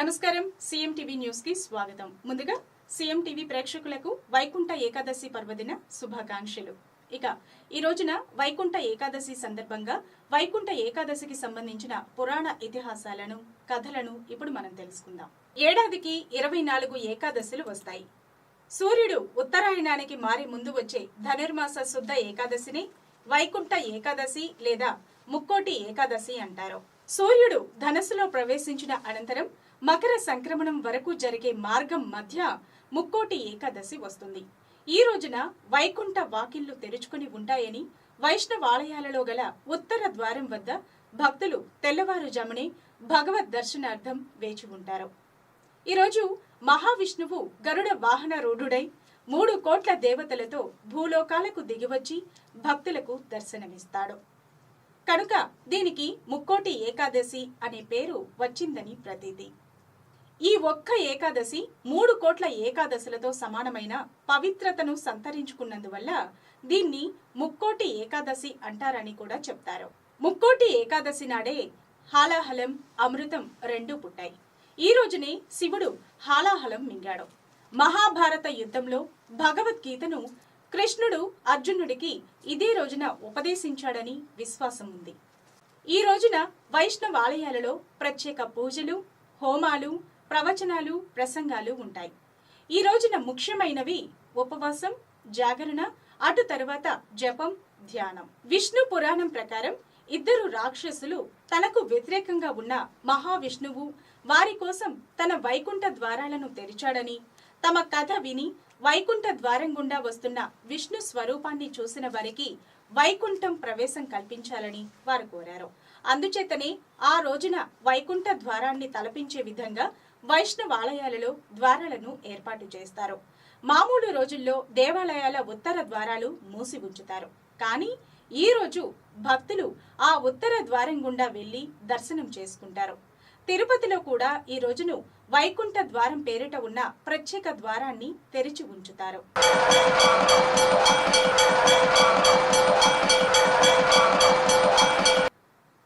నమస్కారం. CM TV న్యూస్కి స్వాగతం. ముందుగా సీఎం టీవీ ప్రేక్షకులకు వైకుంఠ ఏకాదశి పర్వదిన శుభాకాంక్షలు. ఇక ఈ రోజున వైకుంఠ ఏకాదశి సందర్భంగా వైకుంఠ ఏకాదశికి సంబంధించిన పురాణ ఇతిహాసాలను కథలను ఇప్పుడు మనం తెలుసుకుందాం. ఏడాదికి ఇరవై నాలుగు ఏకాదశులు వస్తాయి. సూర్యుడు ఉత్తరాయణానికి మారి ముందు వచ్చే ధనుర్మాస శుద్ధ ఏకాదశిని వైకుంఠ ఏకాదశి లేదా ముక్కోటి ఏకాదశి అంటారు. సూర్యుడు ధనస్సులో ప్రవేశించిన అనంతరం మకర సంక్రమణం వరకు జరిగే మార్గం మధ్య ముక్కోటి ఏకాదశి వస్తుంది. ఈ రోజున వైకుంఠ వాకిళ్ళు తెరుచుకుని ఉంటాయని వైష్ణవాలయాలలో గల ఉత్తర ద్వారం వద్ద భక్తులు తెల్లవారుజామునే భగవద్ దర్శనార్థం వేచి ఉంటారు. ఈరోజు మహావిష్ణువు గరుడ వాహన రూఢుడై మూడు కోట్ల దేవతలతో భూలోకాలకు దిగివచ్చి భక్తులకు దర్శనమిస్తాడు. కనుక దీనికి ముక్కోటి ఏకాదశి అనే పేరు వచ్చిందని ప్రతీతి. ఈ ఒక్క ఏకాదశి మూడు కోట్ల ఏకాదశులతో సమానమైన పవిత్రతను సంతరించుకున్నందువల్ల దీన్ని ముక్కోటి ఏకాదశి అంటారని కూడా చెప్తారు. ముక్కోటి ఏకాదశి నాడే హాలాహలం అమృతం రెండూ పుట్టాయి. ఈ రోజునే శివుడు హాలాహలం మింగాడు. మహాభారత యుద్ధంలో భగవద్గీతను కృష్ణుడు అర్జునుడికి ఇదే రోజున ఉపదేశించాడని విశ్వాసం ఉంది. ఈ రోజున వైష్ణవ ఆలయాలలో ప్రత్యేక పూజలు హోమాలు ప్రవచనాలు ప్రసంగాలు ఉంటాయి. ఈ రోజున ముఖ్యమైనవి ఉపవాసం జాగరణ అటు తరువాత జపం ధ్యానం. విష్ణు పురాణం ప్రకారం ఇద్దరు రాక్షసులు తనకు వ్యతిరేకంగా ఉన్న మహావిష్ణువు వారి కోసం తన వైకుంఠ ద్వారాలను తెరిచాడని తమ కథ విని వైకుంఠ ద్వారం గుండా వస్తున్న విష్ణు స్వరూపాన్ని చూసిన వారికి వైకుంఠం ప్రవేశం కల్పించాలని వారు కోరారు. అందుచేతనే ఆ రోజున వైకుంఠ ద్వారాన్ని తలపించే విధంగా వైష్ణవ ఆలయాలలో ద్వారాలను ఏర్పాటు చేస్తారు. మామూలు రోజుల్లో దేవాలయాల ఉత్తర ద్వారాలు మూసి ఉంచుతారు. కానీ ఈ రోజు భక్తులు ఆ ఉత్తర ద్వారం గుండా వెళ్ళి దర్శనం చేసుకుంటారు. తిరుపతిలో కూడా ఈ రోజును వైకుంఠ ద్వారం పేరిట ఉన్న ప్రత్యేక ద్వారాన్ని తెరిచి ఉంచుతారు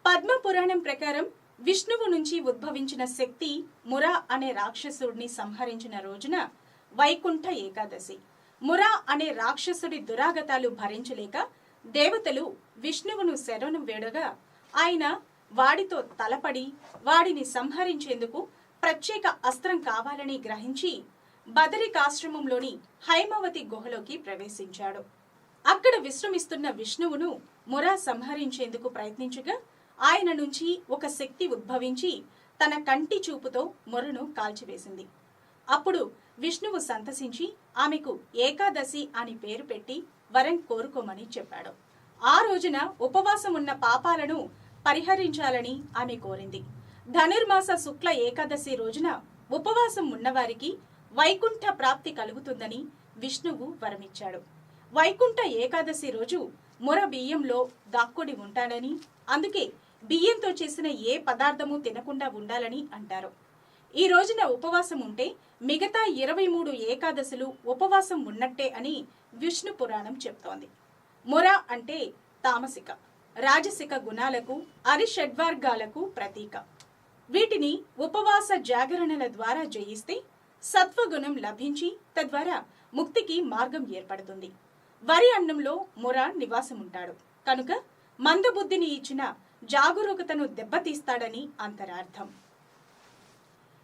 పద్మ పురాణం ప్రకారం విష్ణువు నుంచి ఉద్భవించిన శక్తి మురా అనే రాక్షసుడిని సంహరించిన రోజున వైకుంఠ ఏకాదశి. మురా అనే రాక్షసుడి దురాగతాలు భరించలేక దేవతలు విష్ణువును శరణం వేడగా ఆయన వాడితో తలపడి వాడిని సంహరించేందుకు ప్రత్యేక అస్త్రం కావాలని గ్రహించి బదరికాశ్రమంలోని హైమవతి గుహలోకి ప్రవేశించాడు. అక్కడ విశ్రమిస్తున్న విష్ణువును మురా సంహరించేందుకు ప్రయత్నించగా ఆయన నుంచి ఒక శక్తి ఉద్భవించి తన కంటి చూపుతో మొరను కాల్చివేసింది. అప్పుడు విష్ణువు సంతసించి ఆమెకు ఏకాదశి అని పేరు పెట్టి వరం కోరుకోమని చెప్పాడు. ఆ రోజున ఉపవాసం ఉన్న పాపాలను పరిహరించాలని ఆమె కోరింది. ధనుర్మాస శుక్ల ఏకాదశి రోజున ఉపవాసం ఉన్నవారికి వైకుంఠ ప్రాప్తి కలుగుతుందని విష్ణువు వరమిచ్చాడు. వైకుంఠ ఏకాదశి రోజు మొర బియ్యంలో దాక్కుడి ఉంటాడని అందుకే బియ్యంతో చేసిన ఏ పదార్థము తినకుండా ఉండాలని అంటారు. ఈ రోజున ఉపవాసం ఉంటే మిగతా ఇరవై మూడు ఏకాదశులు ఉపవాసం ఉన్నట్టే అని విష్ణు పురాణం చెప్తోంది. మొరా అంటే తామసిక రాజసిక గుణాలకు అరిషడ్వర్గాలకు ప్రతీక. వీటిని ఉపవాస జాగరణల ద్వారా జయిస్తే సత్వగుణం లభించి తద్వారా ముక్తికి మార్గం ఏర్పడుతుంది. వరి అన్నంలో ముర నివాసముంటాడు. కనుక మందబుద్ధిని ఇచ్చిన జాగరూకతను దెబ్బతీస్తాడని అంతరార్థం.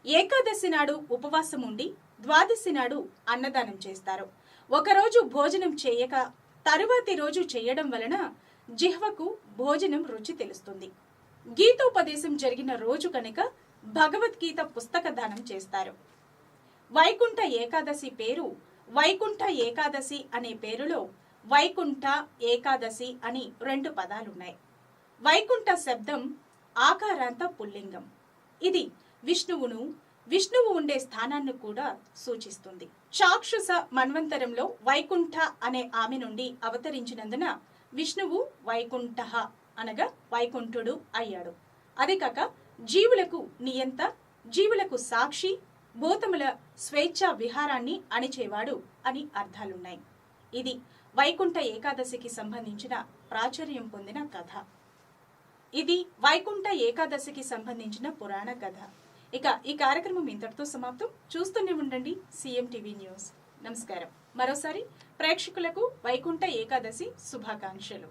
ఏకాదశి నాడు ఉపవాసం ఉండి ద్వాదశి నాడు అన్నదానం చేస్తారు. ఒకరోజు భోజనం చేయక తరువాతి రోజు చేయడం వలన జిహ్వకు భోజనం రుచి తెలుస్తుంది. గీతోపదేశం జరిగిన రోజు కనుక భగవద్గీత పుస్తక దానం చేస్తారు. వైకుంఠ ఏకాదశి పేరు వైకుంఠ ఏకాదశి అనే పేరులో వైకుంఠ ఏకాదశి అని రెండు పదాలున్నాయి. వైకుంఠ శబ్దం ఆకారాంత పుల్లింగం. ఇది విష్ణువును విష్ణువు ఉండే స్థానాన్ని కూడా సూచిస్తుంది. చాక్షుస మన్వంతరంలో వైకుంఠ అనే ఆమె నుండి అవతరించినందున విష్ణువు వైకుంఠ అనగా వైకుంఠుడు అయ్యాడు. అదే కాక జీవులకు నియంత జీవులకు సాక్షి భూతముల స్వేచ్ఛ విహారాన్ని అణిచేవాడు అని అర్థాలున్నాయి. ఇది వైకుంఠ ఏకాదశికి సంబంధించిన ప్రాచుర్యం పొందిన కథ. ఇది వైకుంఠ ఏకాదశికి సంబంధించిన పురాణ కథ. ఇక ఈ కార్యక్రమం ఇంతటితో సమాప్తం. చూస్తూనే ఉండండి సీఎం టీవీ న్యూస్. నమస్కారం. మరోసారి ప్రేక్షకులకు వైకుంఠ ఏకాదశి శుభాకాంక్షలు.